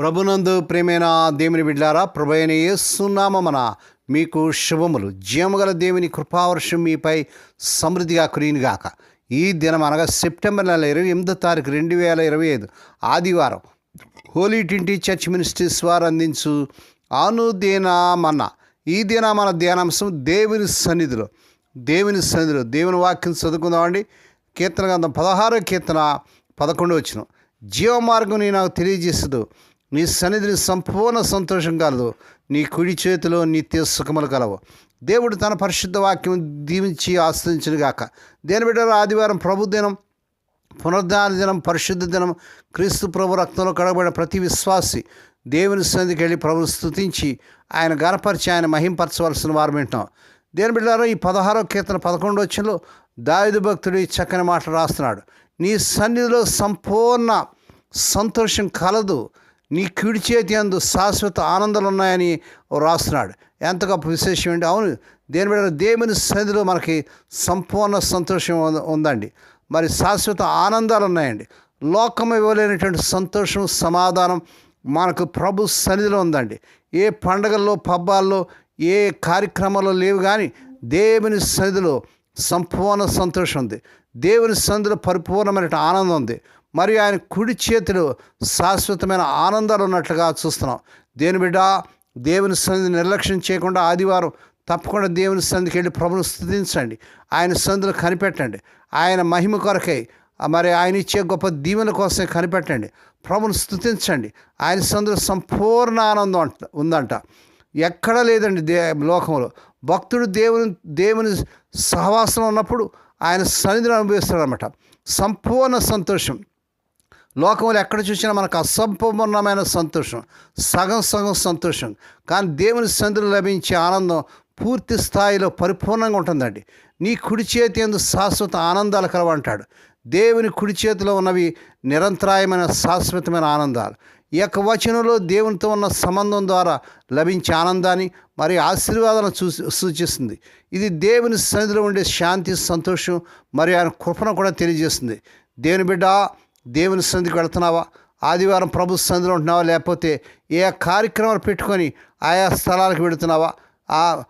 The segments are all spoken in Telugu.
ప్రభునందు ప్రేమైన దేవుని బిడ్డారా ప్రభైన యేసునామన మీకు శుభములు. జీవముగల దేవుని కృపావర్షం మీపై సమృద్ధిగా కురియునుగాక. ఈ దినం అనగా సెప్టెంబర్ నెల ఇరవై ఎనిమిదో తారీఖు రెండు వేల ఇరవై ఐదు ఆదివారం హోలీ ట్వంటీ చర్చ్ మినిస్ట్రీస్ వారు అందించు అనుదినమన్న. ఈ దినామన ధ్యానాంశం దేవుని సన్నిధిలో దేవుని సన్నిధిలో. దేవుని వాక్యం చదువుకుందామండి. కీర్తన గ్రంథం పదహారో కీర్తన పదకొండు వచ్చిన జీవమార్గం నేను నాకు తెలియజేస్తుంది నీ సన్నిధిని సంపూర్ణ సంతోషం కలదు. నీ కుడి చేతిలో నిత్య సుఖములు కలవు. దేవుడు తన పరిశుద్ధ వాక్యం దీవించి ఆశ్రయించిన గాక. దేని బిడ్డలో ఆదివారం ప్రభుదినం పునరుద్ధాన దినం పరిశుద్ధ దినం క్రీస్తు ప్రభు రక్తంలో కడగబడిన ప్రతి విశ్వాసి దేవుని సన్నిధికి వెళ్ళి ప్రభుని స్తుతించి ఆయన గనపరిచి ఆయన మహింపరచవలసిన వారు వింటాం దేని బిడ్డారో ఈ పదహారో కీర్తన పదకొండు వచ్చంలో దాయుదు భక్తుడు ఈ చక్కని మాటలు రాస్తున్నాడు. నీ సన్నిధిలో సంపూర్ణ సంతోషం కలదు. నీ కుడి చేతి అందు శాశ్వత ఆనందాలు ఉన్నాయని రాస్తున్నాడు. ఎంత గొప్ప విశేషం ఏంటి అవును దేని బిడ్డ దేవుని సన్నిధిలో మనకి సంపూర్ణ సంతోషం ఉందండి. మరి శాశ్వత ఆనందాలు ఉన్నాయండి లోకం ఇవ్వలేనటువంటి సంతోషం సమాధానం మనకు ప్రభు సన్నిధిలో ఉందండి. ఏ పండగల్లో పబ్బాల్లో ఏ కార్యక్రమాల్లో లేవు కానీ దేవుని సన్నిధిలో సంపూర్ణ సంతోషం ఉంది. దేవుని సన్నిధిలో పరిపూర్ణమైన ఆనందం ఉంది. మరియు ఆయన కుడి చేతిలో శాశ్వతమైన ఆనందాలు ఉన్నట్లుగా చూస్తున్నాం. దేని బిడ్డ? దేవుని సన్నిధి నిర్లక్ష్యం చేయకుండా ఆదివారం తప్పకుండా దేవుని సన్నిధికి వెళ్ళి ప్రభును స్థుతించండి. ఆయన సందులు కనిపెట్టండి. ఆయన మహిమ కొరకై మరి ఆయన ఇచ్చే గొప్ప దీవెన కోసమే కనిపెట్టండి. ప్రభుని స్థుతించండి. ఆయన సందులో సంపూర్ణ ఆనందం అంట ఉందంట. ఎక్కడా లేదండి దే లోకంలో. భక్తుడు దేవుని దేవుని సహవాసం ఉన్నప్పుడు ఆయన సన్నిధిని అనుభవిస్తాడనమాట సంపూర్ణ సంతోషం. లోకంలో ఎక్కడ చూసినా మనకు అసంపూర్ణమైన సంతోషం సగం సగం సంతోషం. కానీ దేవుని సందులు లభించే ఆనందం పూర్తి స్థాయిలో పరిపూర్ణంగా ఉంటుందండి. నీ కుడి చేతి ఎందు శాశ్వత ఆనందాలు కలవంటాడు. దేవుని కుడి చేతిలో ఉన్నవి నిరంతరాయమైన శాశ్వతమైన ఆనందాలు. ఈ యొక్క వచనంలో దేవునితో ఉన్న సంబంధం ద్వారా లభించే ఆనందాన్ని మరి ఆశీర్వాదాలను చూ సూచిస్తుంది. ఇది దేవుని సన్నిధిలో ఉండే శాంతి సంతోషం మరియు ఆయన కృపను కూడా తెలియజేస్తుంది. దేవుని బిడ్డ దేవుని సన్నిధికి వెళ్తున్నావా? ఆదివారం ప్రభు సన్నిధిలో ఉంటున్నావా? లేకపోతే ఏ కార్యక్రమాలు పెట్టుకొని ఆయా స్థలాలకు వెళుతున్నావా? ఆ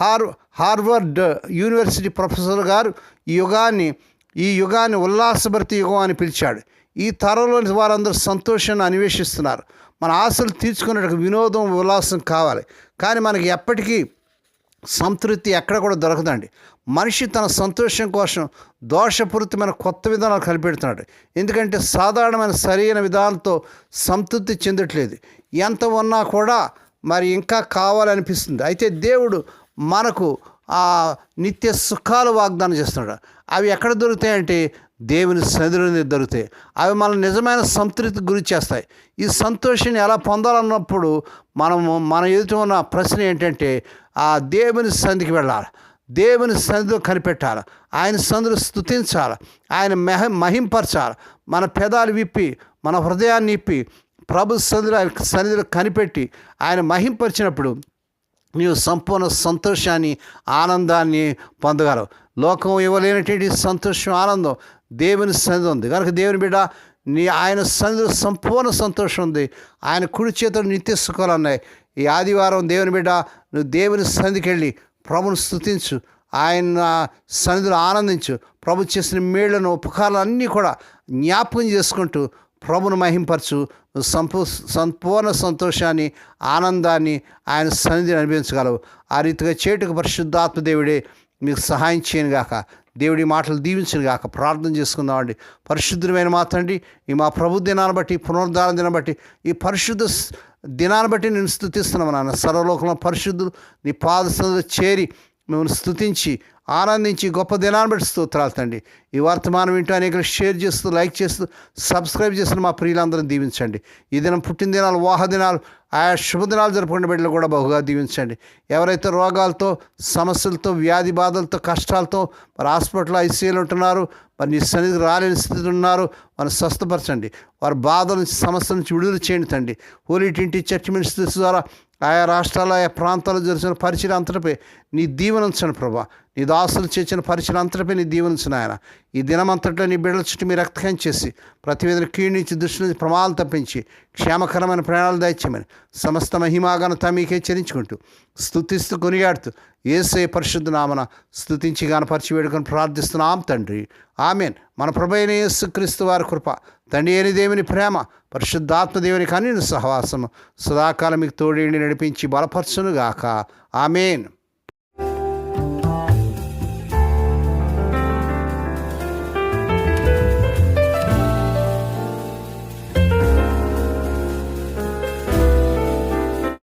హార్ హార్వర్డ్ యూనివర్సిటీ ప్రొఫెసర్ గారు ఈ యుగాన్ని ఈ యుగాన్ని ఉల్లాసభర్తి యుగం అని పిలిచాడు. ఈ తరంలోని వారందరూ సంతోషాన్ని అన్వేషిస్తున్నారు. మన ఆశలు తీర్చుకునేటకు వినోదం ఉల్లాసం కావాలి. కానీ మనకి ఎప్పటికీ సంతృప్తి ఎక్కడ కూడా దొరకదండి. మనిషి తన సంతోషం కోసం దోషపూరితమైన కొత్త విధానాలు కనిపెడుతున్నాడు. ఎందుకంటే సాధారణమైన సరైన విధానంతో సంతృప్తి చెందట్లేదు. ఎంత ఉన్నా కూడా మరి ఇంకా కావాలనిపిస్తుంది. అయితే దేవుడు మనకు ఆ నిత్య సుఖాలు వాగ్దానం చేస్తున్నాడు. అవి ఎక్కడ దొరుకుతాయంటే దేవుని సన్నిధిలోనే దొరుకుతాయి అవి మన నిజమైన సంతృప్తి గురి చేస్తాయి ఈ సంతోషాన్ని ఎలా పొందాలన్నప్పుడు మనము మన ఎదుట ఉన్న ప్రశ్న ఏంటంటే ఆ దేవుని సన్నిధికి వెళ్ళాలి. దేవుని సన్నిధిలో కనిపెట్టాలి. ఆయన సందులు స్థుతించాలి ఆయన మెహ మహింపరచాలి. మన పెదాలు విప్పి మన హృదయాన్ని ఇప్పి ప్రభు సన్నిధిలో ఆయన సన్నిధిలో కనిపెట్టి ఆయన మహింపరిచినప్పుడు నీవు సంపూర్ణ సంతోషాన్ని ఆనందాన్ని పొందగలవు. లోకం ఇవ్వలేనటువంటి సంతోషం ఆనందం దేవుని సన్నిధి ఉంది. కనుక దేవుని బిడ్డ నీ ఆయన సన్నిధిలో సంపూర్ణ సంతోషం ఉంది. ఆయన కుడి చేతులు నిత్య ఈ ఆదివారం దేవుని బిడ్డ నువ్వు దేవుని సన్నిధికి వెళ్ళి ప్రభుని స్థుతించు ఆయన సన్నిధిలో ఆనందించు. ప్రభు చేసిన మేళ్ళను ఉపకారాలు అన్నీ కూడా జ్ఞాపకం చేసుకుంటూ ప్రభును మహింపరచు. సంపూ సంపూర్ణ సంతోషాన్ని ఆనందాన్ని ఆయన సన్నిధిని అనుభవించగలవు. ఆ రీతిగా చేటుకు పరిశుద్ధాత్మ దేవుడే మీకు సహాయం చేయను గాక. దేవుడి మాటలు దీవించను గాక. ప్రార్థన చేసుకుందామండి. పరిశుద్ధమైన మాత్రండి ఈ మా ప్రభు దినాన్ని బట్టి పునరుద్ధారణ దినం బట్టి ఈ పరిశుద్ధ దినాన్ని బట్టి నేను స్థుతిస్తున్నాను నాన్న. సర్వలోకంలో పరిశుద్ధులు నీ పాద చేరి మిమ్మల్ని స్థుతించి ఆనందించి గొప్ప దినాన్ని బట్టి స్తోత్రాలు తండ్రి. ఈ వర్తమానం వింటూ అనేకలు షేర్ చేస్తూ లైక్ చేస్తూ సబ్స్క్రైబ్ చేస్తున్న మా ప్రియులందరూ దీవించండి. ఈ దినం పుట్టినదినాలు వాహ దినాలు ఆయా శుభదినాలు జరుపుకునే బిడ్డలు కూడా బహుగా దీవించండి. ఎవరైతే రోగాలతో సమస్యలతో వ్యాధి బాధలతో కష్టాలతో మరి హాస్పిటల్ ఐసీయూలు ఉంటున్నారు మరి నీ సన్నిధికి రాలేని స్థితిలో ఉన్నారు వారిని స్వస్థపరచండి. వారి బాధల నుంచి సమస్యల నుంచి విడుదల చేయండి తండ్రి. హోలీ టింటి చర్చ్ మినిస్టర్స్ ద్వారా ఆయా రాష్ట్రాలు ఆయా ప్రాంతాల్లో జరిగిన పరిచయం అంతటిపై నీ దీవెన ఉంచండి ప్రభా. నీ దాసులు చేసిన పరిచయం అంతటిపై నీ దీవెనసు నాయన. ఈ దినమంతట్లో నీ బిడ్డల చుట్టూ మీ రక్తకం చేసి ప్రతి విధంగా దృష్టి నుంచి ప్రమాదాలు తప్పించి క్షేమకరమైన ప్రయాణాలు దయచేయమని సమస్త మహిమాగనత మీకే చెరించుకుంటూ స్తుతిస్తూ కొనియాడుతూ ఏసే పరిశుద్ధ నామన స్తుతించి గానపరిచి వేడుకొని ప్రార్థిస్తున్నాం తండ్రి. ఆమెన్. మన ప్రభైన యేసు క్రీస్తు వారి కృప తండ్రి అయిన దేవుని ప్రేమ పరిశుద్ధాత్మ దేవుని కన్నీ సహవాసము సదాకాలం మీకు తోడేండి నడిపించి బలపరచునుగాక. ఆమెన్.